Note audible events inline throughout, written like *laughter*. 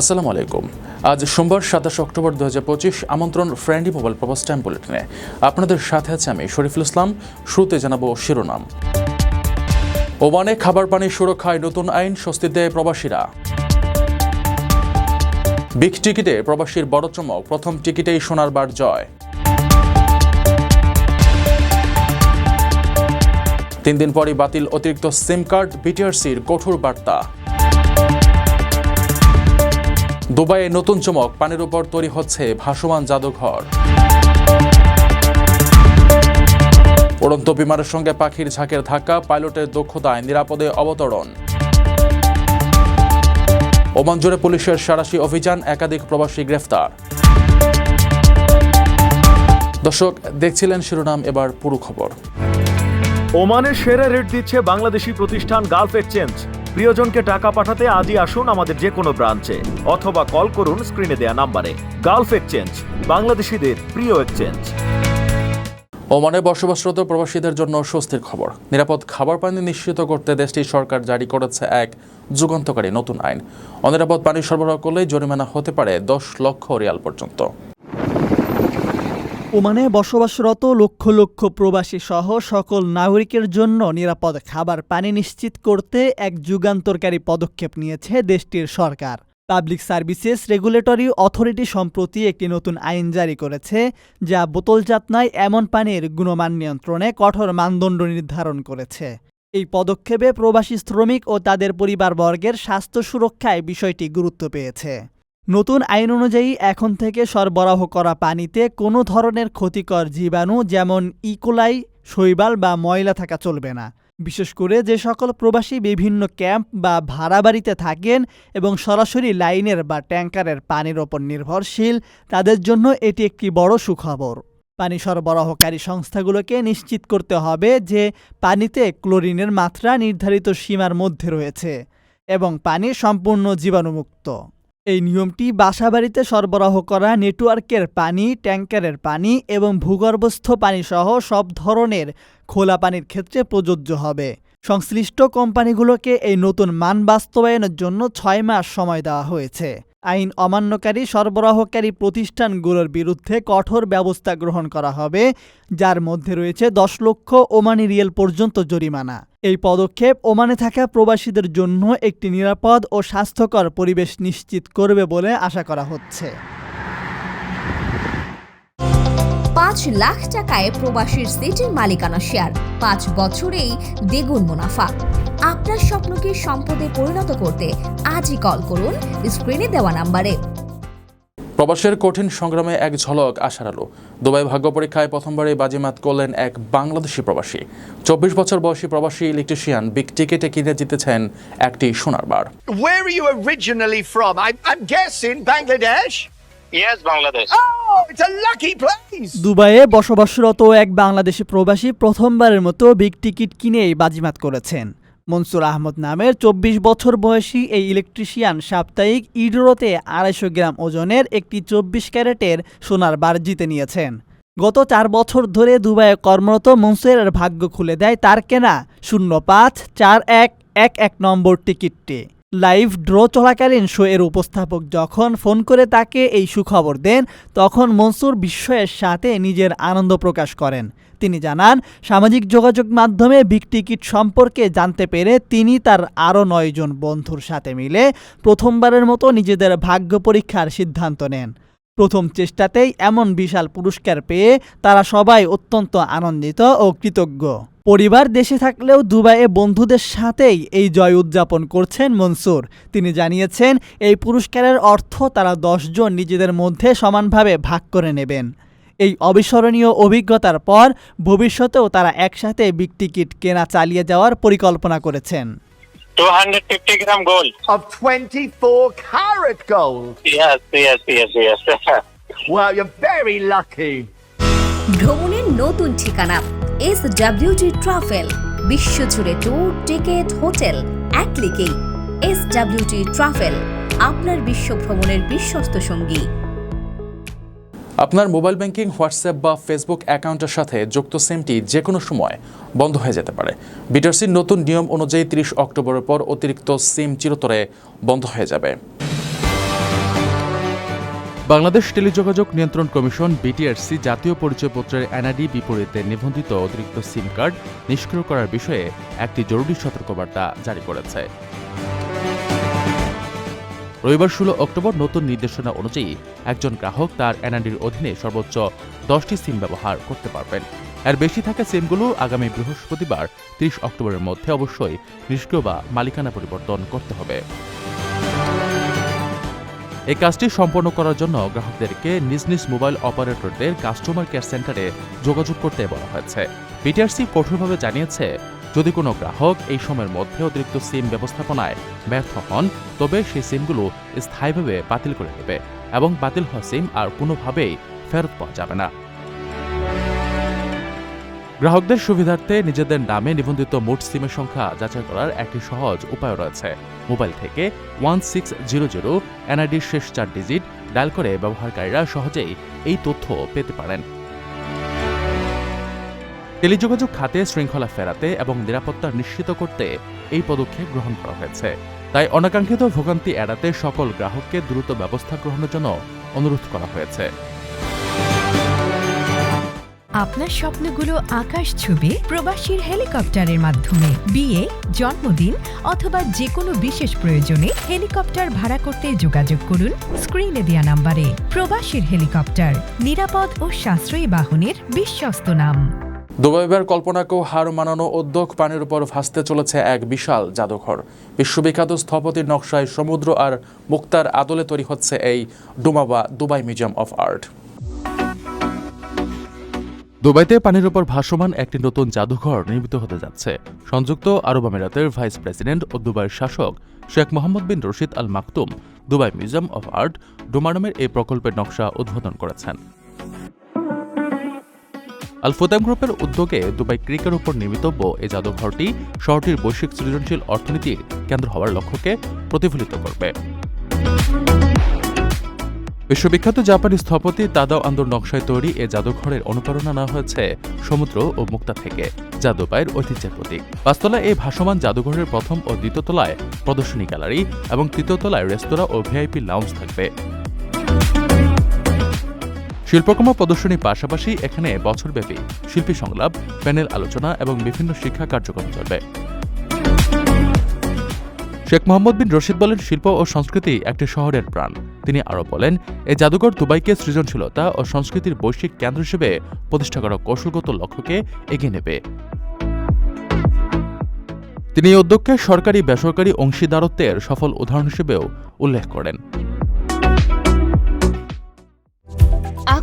আসসালামু আলাইকুম। আজ সোমবার সাতাশ অক্টোবর দু আমন্ত্রণ ফ্রেন্ডলি মোবাইল প্রবাস টাইম বুলেটিনে। আপনাদের সাথে আছে আমি শরীফুল ইসলাম। শুরুতে জানাব শিরোনাম। ওমানে খাবার পানি সুরক্ষায় নতুন আইন স্বস্তি দেয় প্রবাসীরা। বিগ টিকিটে প্রবাসীর বড় চমক, প্রথম টিকিটেই সোনার বার জয়। তিন দিন পরই বাতিল অতিরিক্ত সিম কার্ড, বিটিআরসির কঠোর বার্তা। দুবাইয়ে নতুন চমক, পানির উপর তৈরি হচ্ছে ভাসমান জাদুঘর। উড়ন্ত বিমানের সঙ্গে পাখির ঝাঁকের ধাক্কা, পাইলটের দক্ষতায় নিরাপদে অবতরণ। ওমান জুড়ে পুলিশের সারাশি অভিযান, একাধিক প্রবাসী গ্রেফতার। দর্শক, দেখছিলেন শিরোনাম, এবার পুরো খবর। ওমানের সেরা রেট দিচ্ছে বাংলাদেশি প্রতিষ্ঠান গালফ এক্সচেঞ্জ। প্রিয়জনকে টাকা পাঠাতে আজই আসুন আমাদের যে কোনো ব্রাঞ্চে, অথবা কল করুন স্ক্রিনে দেয়া নাম্বারে। গালফ এক্সচেঞ্জ, বাংলাদেশিদের প্রিয় এক্সচেঞ্জ। ওমানে বসবাসরত প্রবাসীদের জন্য স্বস্তির খবর। নিরাপদ খাবার পানি নিশ্চিত করতে দেশটির সরকার জারি করেছে এক যুগান্তকারী নতুন আইন। অনিরাপদ পানি সরবরাহ করলে জরিমানা হতে পারে দশ লক্ষ রিয়াল পর্যন্ত। ওমানে বসবাসরত লক্ষ লক্ষ প্রবাসী সহ সকল নাগরিকের জন্য নিরাপদ খাবার, পানি নিশ্চিত করতে এক যুগান্তরকারী পদক্ষেপ নিয়েছে দেশটির সরকার। পাবলিক সার্ভিসেস রেগুলেটরি অথরিটি সম্প্রতি একটি নতুন আইন জারি করেছে, যা বোতলজাত নয়, এমন পানির গুণমান নিয়ন্ত্রণে কঠোর মানদণ্ড নির্ধারণ করেছে। এই পদক্ষেপে প্রবাসী শ্রমিক ও তাদের পরিবারবর্গের স্বাস্থ্য সুরক্ষায় বিষয়টি গুরুত্ব পেয়েছে। নতুন আইন অনুযায়ী এখন থেকে সরবরাহ করা পানিতে কোনো ধরনের ক্ষতিকর জীবাণু যেমন ইকোলাই, শৈবাল বা ময়লা থাকা চলবে না। বিশেষ করে যে সকল প্রবাসী বিভিন্ন ক্যাম্প বা ভাড়া বাড়িতে থাকেন এবং সরাসরি লাইনের বা ট্যাঙ্কারের পানির ওপর নির্ভরশীল, তাদের জন্য এটি একটি বড় সুখবর। পানি সরবরাহকারী সংস্থাগুলোকে নিশ্চিত করতে হবে যে পানিতে ক্লোরিনের মাত্রা নির্ধারিত সীমার মধ্যে রয়েছে এবং পানি সম্পূর্ণ জীবাণুমুক্ত। এই নিয়মটি বাসাবাড়িতে সরবরাহ করা নেটওয়ার্কের পানি ট্যাঙ্কারের পানি এবং ভূগর্ভস্থ পানিসহ সব ধরনের খোলা পানির ক্ষেত্রে প্রযোজ্য হবে। সংশ্লিষ্ট কোম্পানিগুলোকে এই নতুন মান বাস্তবায়নের জন্য ছয় মাস সময় দেওয়া হয়েছে। আইন অমান্যকারী সরবরাহকারী প্রতিষ্ঠানগুলোর বিরুদ্ধে কঠোর ব্যবস্থা গ্রহণ করা হবে, যার মধ্যে রয়েছে দশ লক্ষ ওমানি রিয়েল পর্যন্ত জরিমানা। এই পদক্ষেপ ওমানে থাকা প্রবাসীদের জন্য একটি নিরাপদ ও স্বাস্থ্যকর পরিবেশ নিশ্চিত করবে বলে আশা করা হচ্ছে। পাঁচ লাখ টাকায় প্রবাসীর সিটির মালিকানা শেয়ার, পাঁচ বছরেই দ্বিগুণ মুনাফা। আপনার স্বপ্নকে সম্পদে পরিণত করতে আজই কল করুন স্ক্রিনে দেওয়া নাম্বারে। প্রবাসের কঠিন সংগ্রামে এক ঝলক আশার আলো দুবাই ভাগ্য পরীক্ষায় প্রথমবারে বাজিমাত করলেন এক বাংলাদেশি প্রবাসী চব্বিশ বছর বয়সী প্রবাসী ইলেকট্রিশিয়ান বিগ টিকেটে কিনে জিতেছেন একটি সোনার বার Where are you originally from? I, I'm guessing Bangladesh. Yes, Bangladesh. Oh, it's a lucky place. দুবাইয়ে বসবাসরত এক বাংলাদেশি প্রবাসী প্রথমবারের মতো বিগ টিকিট কিনেই বাজিমাত করেছেন মনসুর আহমদ নামের চব্বিশ বছর বয়সী এই ইলেকট্রিশিয়ান সাপ্তাহিক ইডরোতে আড়াইশো গ্রাম ওজনের একটি চব্বিশ ক্যারেটের সোনার বার জিতে নিয়েছেন। গত চার বছর ধরে দুবাইয়ে কর্মরত মনসুরের ভাগ্য খুলে দেয় তার কেনা শূন্য পাঁচ চার এক এক এক নম্বর টিকিটটি। লাইভ ড্র চলাকালীন শো এর উপস্থাপক যখন ফোন করে তাকে এই সুখবর দেন, তখন মনসুর বিস্ময়ের সাথে নিজের আনন্দ প্রকাশ করেন। তিনি জানান, সামাজিক যোগাযোগ মাধ্যমে বিগ টিকিট সম্পর্কে জানতে পেরে তিনি তার আরও নয়জন বন্ধুর সাথে মিলে প্রথমবারের মতো নিজেদের ভাগ্য পরীক্ষার সিদ্ধান্ত নেন। প্রথম চেষ্টাতেই এমন বিশাল পুরস্কার পেয়ে তারা সবাই অত্যন্ত আনন্দিত ও কৃতজ্ঞ। পরিবার দেশে থাকলেও দুবাইয়ে বন্ধুদের সাথেই এই জয় উদযাপন করছেন মনসুর। তিনি জানিয়েছেন, এই পুরস্কারের অর্থ তারা দশজন নিজেদের মধ্যে সমানভাবে ভাগ করে নেবেন। এই অবিস্মরণীয় অভিজ্ঞতার পর ভবিষ্যতেও তারা একসাথে বিগ টিকিট কেনা চালিয়ে যাওয়ার পরিকল্পনা করেছেন 250 gram gold. Of 24 karat gold. Yes, yes, yes, yes. *laughs* Wow, you're very lucky. ভ্রমণের নতুন ঠিকানা এস ডাব্লিউটি ট্রাভেল বিশ্বজুড়ে ট্যুর টিকেট হোটেল এক ক্লিকেই এস ডাব্লিউটি ট্রাভেল আপনার বিশ্ব ভ্রমণের বিশ্বস্ত সঙ্গী আপনার মোবাইল ব্যাংকিং, হোয়াটসঅ্যাপ বা ফেসবুক অ্যাকাউন্টের সাথে যুক্ত সিমটি যে কোনো সময় বন্ধ হয়ে যেতে পারে। বিটারসির নতুন নিয়ম অনুযায়ী তিরিশ অক্টোবরের পর অতিরিক্ত সিম চিরতরে বন্ধ হয়ে যাবে। বাংলাদেশ টেলিযোগাযোগ নিয়ন্ত্রণ কমিশন, বিটিআরসি জাতীয় পরিচয়পত্রের এনআইডি বিপরীতে নিবন্ধিত অতিরিক্ত সিম কার্ড নিষ্ক্রিয় করার বিষয়ে একটি জরুরি সতর্কবার্তা জারি করেছে। রবিবার ষোলো অক্টোবর নতুন নির্দেশনা অনুযায়ী একজন গ্রাহক তার এনআইডির অধীনে সর্বোচ্চ দশটি সিম ব্যবহার করতে পারবেন। এর বেশি থাকা সিমগুলো আগামী বৃহস্পতিবার, তিরিশ অক্টোবরের মধ্যে অবশ্যই নিষ্ক্রিয় বা মালিকানা পরিবর্তন করতে হবে। এই কাজটি সম্পন্ন করার জন্য গ্রাহকদেরকে নিজ নিজ মোবাইল অপারেটরদের কাস্টমার কেয়ার সেন্টারে যোগাযোগ করতে বলা হয়েছে। বিটিআরসি কঠোরভাবে জানিয়েছে যদি কোনো গ্রাহক এই সময়ের মধ্যে অতিরিক্ত সিম ব্যবস্থাপনায় ব্যর্থ হন, তবে সেই সিমগুলো স্থায়ীভাবে বাতিল করে দেবে এবং বাতিল হওয়া সিম আর কোনোভাবেই ফেরত পাওয়া যাবে না। গ্রাহকদের সুবিধার্থে নিজেদের নামে নিবন্ধিত মোট সিমের সংখ্যা যাচাই করার একটি সহজ উপায় রয়েছে। মোবাইল থেকে ওয়ান সিক্স জিরো জিরো এনআইডির শেষ চার ডিজিট, ডায়াল করে ব্যবহারকারীরা সহজেই এই তথ্য পেতে পারেন। টেলিযোগাযোগ খাতে শৃঙ্খলা ফেরাতে এবং নিরাপত্তা নিশ্চিত করতে এই পদক্ষেপ গ্রহণ করা হয়েছে। তাই অনাকাঙ্ক্ষিত ভোগান্তি এড়াতে সকল গ্রাহককে দ্রুত ব্যবস্থা গ্রহণের জন্য অনুরোধ করা হয়েছে। আপনার স্বপ্নগুলো আকাশ ছবি প্রবাসীর হেলিকপ্টারের মাধ্যমে। বিয়ে, জন্মদিন অথবা যে কোনো বিশেষ প্রয়োজনে হেলিকপ্টার ভাড়া করতে যোগাযোগ করুন স্ক্রিনে দেয়া নাম্বারে। প্রবাসীর হেলিকপ্টার, নিরাপদ ও সাশ্রয়ী বাহনের বিশ্বস্ত নাম। দুবাইবার কল্পনাকেও হার মানানো উদ্যোগ পানির উপর ভাসতে চলেছে এক বিশাল জাদুঘর। বিশ্ববিখ্যাত স্থপতির নকশায় সমুদ্র আর মুক্তার আদলে তৈরি হচ্ছে এই ডুমাবা দুবাই মিউজিয়াম অফ আর্ট। দুবাইতে পানির উপর ভাসমান একটি নতুন জাদুঘর নির্মিত হতে যাচ্ছে। সংযুক্ত আরব আমিরাতের ভাইস প্রেসিডেন্ট ও দুবাইয়ের শাসক Sheikh Mohammed bin Rashid Al Maktoum Dubai museum of art ডোমারমের এই প্রকল্পের নকশা উদ্বোধন করেছেন। আল ফুতাম গ্রুপের উদ্যোগে দুবাই ক্রিকের উপর নির্মিতব্য এই জাদুঘরটি শহরটির বৈশ্বিক সৃজনশীল অর্থনীতির কেন্দ্র হওয়ার লক্ষ্যকে প্রতিফলিত করবে। বিশ্ববিখ্যাত জাপানি স্থপতি তাদাও আন্দোর নকশায় তৈরি এ জাদুঘরের অনুপ্রেরণা নেওয়া হয়েছে সমুদ্র ও মুক্তা থেকে, যা দুবাইয়ের ঐতিহ্যের প্রতীক। পাঁচতলায় এই ভাসমান জাদুঘরের প্রথম ও দ্বিতীয় তলায় প্রদর্শনী গ্যালারি এবং তৃতীয় তলায় রেস্তোরাঁ ও ভিআইপি লাউঞ্জ থাকবে। শিল্পকর্ম প্রদর্শনীর পাশাপাশি এখানে বছরব্যাপী শিল্পী সংলাপ, প্যানেল আলোচনা এবং বিভিন্ন শিক্ষা কার্যক্রম চলবে। শেখ মোহাম্মদ বিন রশিদ বলেন, শিল্প ও সংস্কৃতি একটি শহরের প্রাণ। তিনি আরও বলেন এই জাদুঘর দুবাইকে সৃজনশীলতা ও সংস্কৃতির বৈশ্বিক কেন্দ্র হিসেবে প্রতিষ্ঠা করা কৌশলগত লক্ষ্যকে এগিয়ে নেবে। তিনি এই উদ্যোগকে সরকারি বেসরকারি অংশীদারত্বের সফল উদাহরণ হিসেবেও উল্লেখ করেন।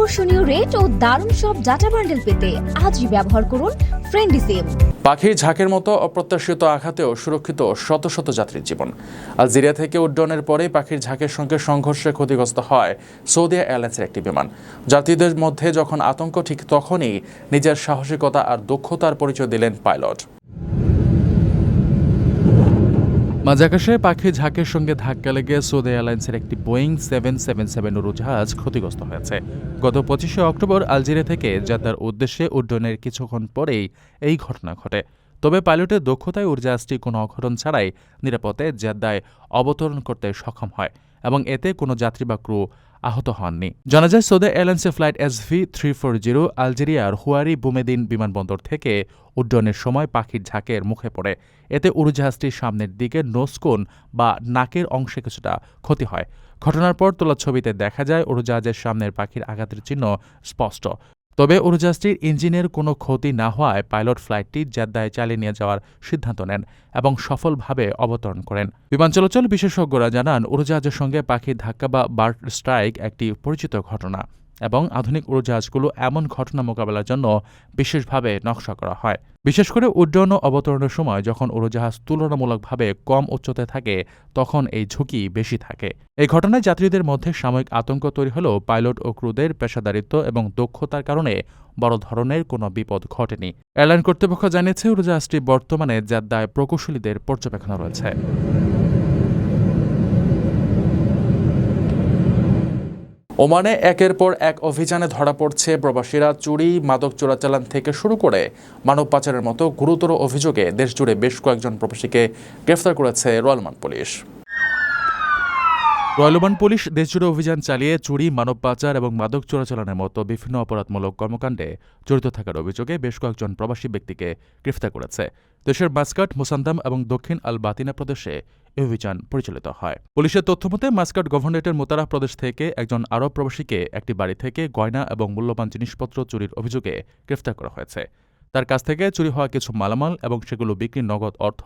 আকর্ষণীয় রেট ও দারুণ সব ডাটা বান্ডেল পেতে আজই ব্যবহার করুন ফ্রেন্ডি সিম পাখির ঝাঁকের মতো অপ্রত্যাশিত আঘাতেও সুরক্ষিত শত শত যাত্রীর জীবন। আলজেরিয়া থেকে উড্ডয়নের পরে পাখির ঝাঁকের সঙ্গে সংঘর্ষে ক্ষতিগ্রস্ত হয় সৌদি এয়ারলাইন্সের একটি বিমান। যাত্রীদের মধ্যে যখন আতঙ্ক, ঠিক তখনই নিজের সাহসিকতা আর দক্ষতার পরিচয় দিলেন পাইলট। মাঝাকাশে পাখি ঝাঁকের সঙ্গে ধাক্কা লেগে সৌদি এয়ারলাইন্সের একটি বোয়িং সেভেন সেভেন সেভেন উড়োজাহাজ ক্ষতিগ্রস্ত হয়েছে। গত পঁচিশে অক্টোবর আলজেরিয়া থেকে যাতার উদ্দেশ্যে উড্ডয়নের কিছুক্ষণ পরেই এই ঘটনা ঘটে। তবে পাইলটের দক্ষতায় উড়োজাহাজটি কোনো অঘটন ছাড়াই নিরাপদে জেদ্দায় অবতরণ করতে সক্ষম হয়। এবং এতে কোনো যাত্রী বা ক্রু আহত হননি। জানা যায়, সৌদি এয়ারলাইন্সের flight S V three four zero, আলজেরিয়ার Houari Boumediene বিমানবন্দর থেকে উড্ডয়নের সময় পাখির ঝাঁকের মুখে পড়ে। এতে উড়োজাহাজটির সামনের দিকে নোসকোন বা নাকের অংশে কিছুটা ক্ষতি হয়। ঘটনার পর তোলা ছবিতে দেখা যায়, উড়োজাহাজের সামনের পাখির আঘাতের চিহ্ন স্পষ্ট। তবে উড়োজাহাজটির ইঞ্জিনের কোনো ক্ষতি না হওয়ায় পাইলট ফ্লাইটটি জেদ্দায় চালিয়ে নিয়ে যাওয়ার সিদ্ধান্ত নেন এবং সফলভাবে অবতরণ করেন। বিমান চলাচল বিশেষজ্ঞরা জানান উড়োজাহাজের সঙ্গে পাখির ধাক্কা বা বার্ড স্ট্রাইক একটি পরিচিত ঘটনা। এবং আধুনিক উড়োজাহাজগুলো এমন ঘটনা মোকাবেলার জন্য বিশেষভাবে নকশা করা হয়। বিশেষ করে উড্ডয়ন ও অবতরণের সময় যখন উড়োজাহাজ তুলনামূলকভাবে কম উচ্চতায় থাকে, তখন এই ঝুঁকি বেশি থাকে। এই ঘটনায় যাত্রীদের মধ্যে সাময়িক আতঙ্ক তৈরি হলেও পাইলট ও ক্রুদের পেশাদারিত্ব এবং দক্ষতার কারণে বড় ধরনের কোনো বিপদ ঘটেনি। এয়ারলাইন কর্তৃপক্ষ জানিয়েছে, উড়োজাহাজটি বর্তমানে জেদ্দায় প্রকৌশলীদের পর্যবেক্ষণ রয়েছে। ওমানে একের পর এক অভিযানে ধরা পড়ছে প্রবাসীরা চুরি, মাদক চোরাচালান থেকে শুরু করে মানব পাচারের মতো গুরুতর অভিযোগে দেশজুড়ে বেশ কয়েকজন প্রবাসীকে গ্রেফতার করেছে রয়্যাল মান পুলিশ। রয়্যাল ওমান পুলিশ দেশজুড়ে অভিযান চালিয়ে চুরি, মানব পাচার এবং মাদক চোরাচালানের মতো বিভিন্ন অপরাধমূলক কর্মকাণ্ডে জড়িত থাকার অভিযোগে বেশ কয়েকজন প্রবাসী ব্যক্তিকে গ্রেফতার করেছে। দেশের মাস্কাট মোসান্দাম এবং দক্ষিণ আল বাতিনা প্রদেশে এই অভিযান পরিচালিত হয়। পুলিশের তথ্যমতে মাস্কাট গভর্নরেটের মোতারা প্রদেশ থেকে একজন আরব প্রবাসীকে একটি বাড়ি থেকে গয়না এবং মূল্যবান জিনিসপত্র চুরির অভিযোগে গ্রেফতার করা হয়েছে। তার কাছ থেকে চুরি হওয়া কিছু মালামাল এবং সেগুলো বিক্রির নগদ অর্থ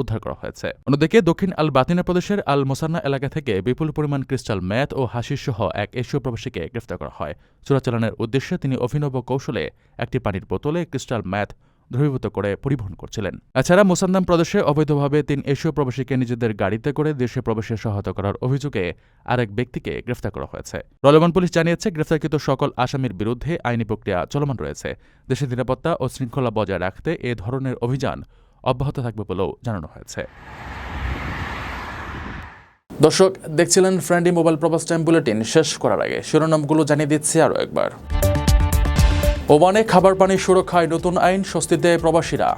উদ্ধার করা হয়েছে। অন্যদিকে, দক্ষিণ আল বাতিনা প্রদেশের আল মোসান্না এলাকা থেকে বিপুল পরিমাণ ক্রিস্টাল ম্যাথ ও হাসির সহ এক এশীয় প্রবাসীকে গ্রেফতার করা হয়। চোরাচালানের উদ্দেশ্যে তিনি অভিনব কৌশলে একটি পানির বোতলে ক্রিস্টাল ম্যাথ দ্রবীভূত করে পরিবহন করছিলেন। এছাড়া মোসান্দাম প্রদেশে অবৈধভাবে তিন এশীয় প্রবাসীকে নিজেদের গাড়িতে করে দেশে প্রবেশে সহায়তা করার অভিযোগে আরেক ব্যক্তিকে গ্রেফতার করা হয়েছে। রলমান পুলিশ জানিয়েছে, গ্রেফতারকৃত সকল আসামির বিরুদ্ধে আইনি প্রক্রিয়া চলমান রয়েছে। দেশের নিরাপত্তা ও শৃঙ্খলা বজায় রাখতে এ ধরনের অভিযান অব্যাহত থাকবে বলেও জানানো হয়েছে। দর্শক, দেখছিলেন ফ্রেন্ডি মোবাইল প্রবাস টাইম বুলেটিন। শেষ করার আগে শিরোনামগুলো জানিয়ে দিচ্ছি আরও একবার। ওমানে খাবার পানি সুরক্ষায় নতুন আইন স্বস্তিতে প্রবাসীরা।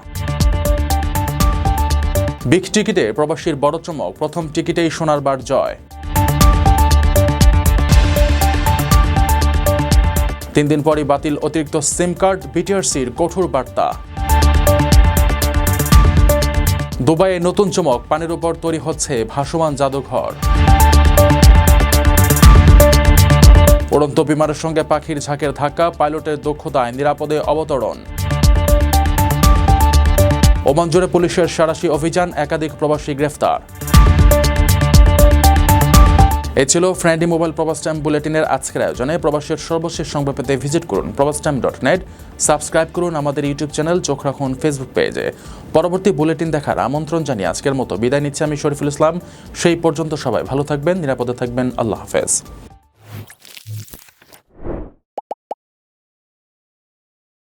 বিগ টিকিটে প্রবাসীর বড় চমক প্রথম টিকিটেই সোনার বার জয়। তিন দিন পরই বাতিল অতিরিক্ত সিম কার্ড, বিটিআরসির কঠোর বার্তা। দুবাইয়ে নতুন চমক পানির উপর তৈরি হচ্ছে ভাসমান জাদুঘর। উড়ন্ত বিমানের সঙ্গে পাখির ঝাঁকের ধাক্কা, পাইলটের দক্ষতায় নিরাপদে অবতরণ। ওমান জুড়ে পুলিশের সারাশি অভিযান, একাধিক প্রবাসী গ্রেফতার। এ ছিল ফ্রেন্ডি মোবাইল প্রবাস টাইম বুলেটিনের আজকের আয়োজনে। প্রবাসের সর্বশেষ সংবাদ পেতে ভিজিট করুন প্রবাস টাইম ডট নেট। সাবস্ক্রাইব করুন আমাদের ইউটিউব চ্যানেল, চোখ রাখুন ফেসবুক পেজে। পরবর্তী বুলেটিন দেখার আমন্ত্রণ জানিয়ে আজকের মতো বিদায় নিচ্ছি আমি শরীফুল ইসলাম। সেই পর্যন্ত সবাই ভালো থাকবেন, নিরাপদে থাকবেন। আল্লাহ হাফেজ।